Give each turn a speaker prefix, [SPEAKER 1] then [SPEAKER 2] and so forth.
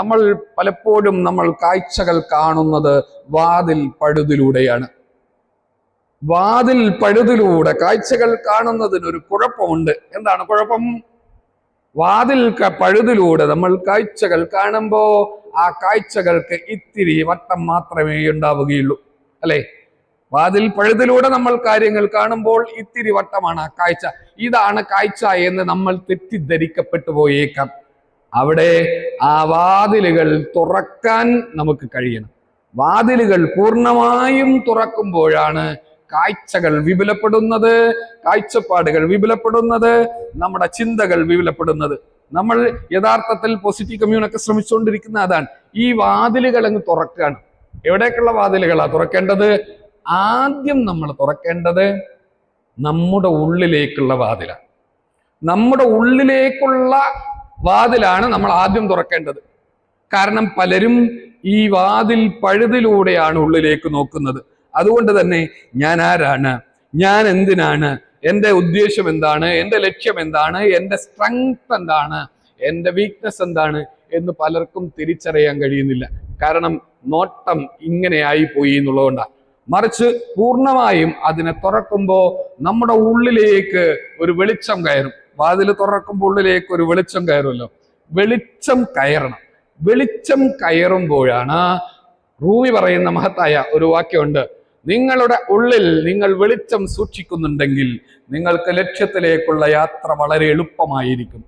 [SPEAKER 1] നമ്മൾ പലപ്പോഴും നമ്മൾ കാഴ്ചകൾ കാണുന്നത് വാതിൽ പഴുതിലൂടെയാണ് വാതിൽ പഴുതിലൂടെ കാഴ്ചകൾ കാണുന്നതിന് ഒരു കുഴപ്പമുണ്ട്. എന്താണ് കുഴപ്പം? വാതിൽ പഴുതിലൂടെ നമ്മൾ കാഴ്ചകൾ കാണുമ്പോൾ ആ കാഴ്ചകൾക്ക് ഇത്തിരി വട്ടം മാത്രമേ ഉണ്ടാവുകയുള്ളൂ. അല്ലേ? വാതിൽ പഴുതിലൂടെ നമ്മൾ കാര്യങ്ങൾ കാണുമ്പോൾ ഇത്തിരി വട്ടമാണ് ആ കാഴ്ച. ഇതാണ് കാഴ്ച എന്ന് നമ്മൾ തെറ്റിദ്ധരിക്കപ്പെട്ടു പോയേക്കാം. അവിടെ ആ വാതിലുകൾ തുറക്കാൻ നമുക്ക് കഴിയണം. വാതിലുകൾ പൂർണമായും തുറക്കുമ്പോഴാണ് കാഴ്ചകൾ വിപുലപ്പെടുന്നത് കാഴ്ചപ്പാടുകൾ വിപുലപ്പെടുന്നത് നമ്മുടെ ചിന്തകൾ വിപുലപ്പെടുന്നത്. നമ്മൾ യഥാർത്ഥത്തിൽ പോസിറ്റീവ് കമ്മ്യൂണൊക്കെ ശ്രമിച്ചുകൊണ്ടിരിക്കുന്ന അതാണ്. ഈ വാതിലുകൾ അങ്ങ് തുറക്കുകയാണ്. എവിടേക്കുള്ള വാതിലുകളാ തുറക്കേണ്ടത്? ആദ്യം നമ്മൾ തുറക്കേണ്ടത് നമ്മുടെ ഉള്ളിലേക്കുള്ള വാതിലാണ് നമ്മുടെ ഉള്ളിലേക്കുള്ള വാതിലാണ് നമ്മൾ ആദ്യം തുറക്കേണ്ടത്. കാരണം പലരും ഈ വാതിൽ പഴുതിലൂടെയാണ് ഉള്ളിലേക്ക് നോക്കുന്നത്. അതുകൊണ്ട് തന്നെ ഞാൻ ആരാണ്? ഞാൻ എന്തിനാണ്? എന്റെ ഉദ്ദേശം എന്താണ്? എന്റെ ലക്ഷ്യം എന്താണ്? എന്റെ സ്ട്രെങ്ത് എന്താണ്? എന്റെ വീക്ക്നെസ് എന്താണ്? എന്ന് പലർക്കും തിരിച്ചറിയാൻ കഴിയുന്നില്ല. കാരണം നോട്ടം ഇങ്ങനെയായി പോയി എന്നുള്ളതുകൊണ്ടാണ് മറിച്ച് പൂർണമായും അതിനെ തുറക്കുമ്പോൾ നമ്മുടെ ഉള്ളിലേക്ക് ഒരു വെളിച്ചം കയറും. വാതിൽ തുറക്കുമ്പോൾ ഉള്ളിലേക്ക് ഒരു വെളിച്ചം കയറുമല്ലോ. വെളിച്ചം കയറണം. വെളിച്ചം കയറുമ്പോഴാണ് റൂവി പറയുന്ന മഹത്തായ ഒരു വാക്യമുണ്ട്. നിങ്ങളുടെ ഉള്ളിൽ നിങ്ങൾ വെളിച്ചം സൂക്ഷിക്കുന്നുണ്ടെങ്കിൽ നിങ്ങൾക്ക് ലക്ഷ്യത്തിലേക്കുള്ള യാത്ര വളരെ എളുപ്പമായിരിക്കും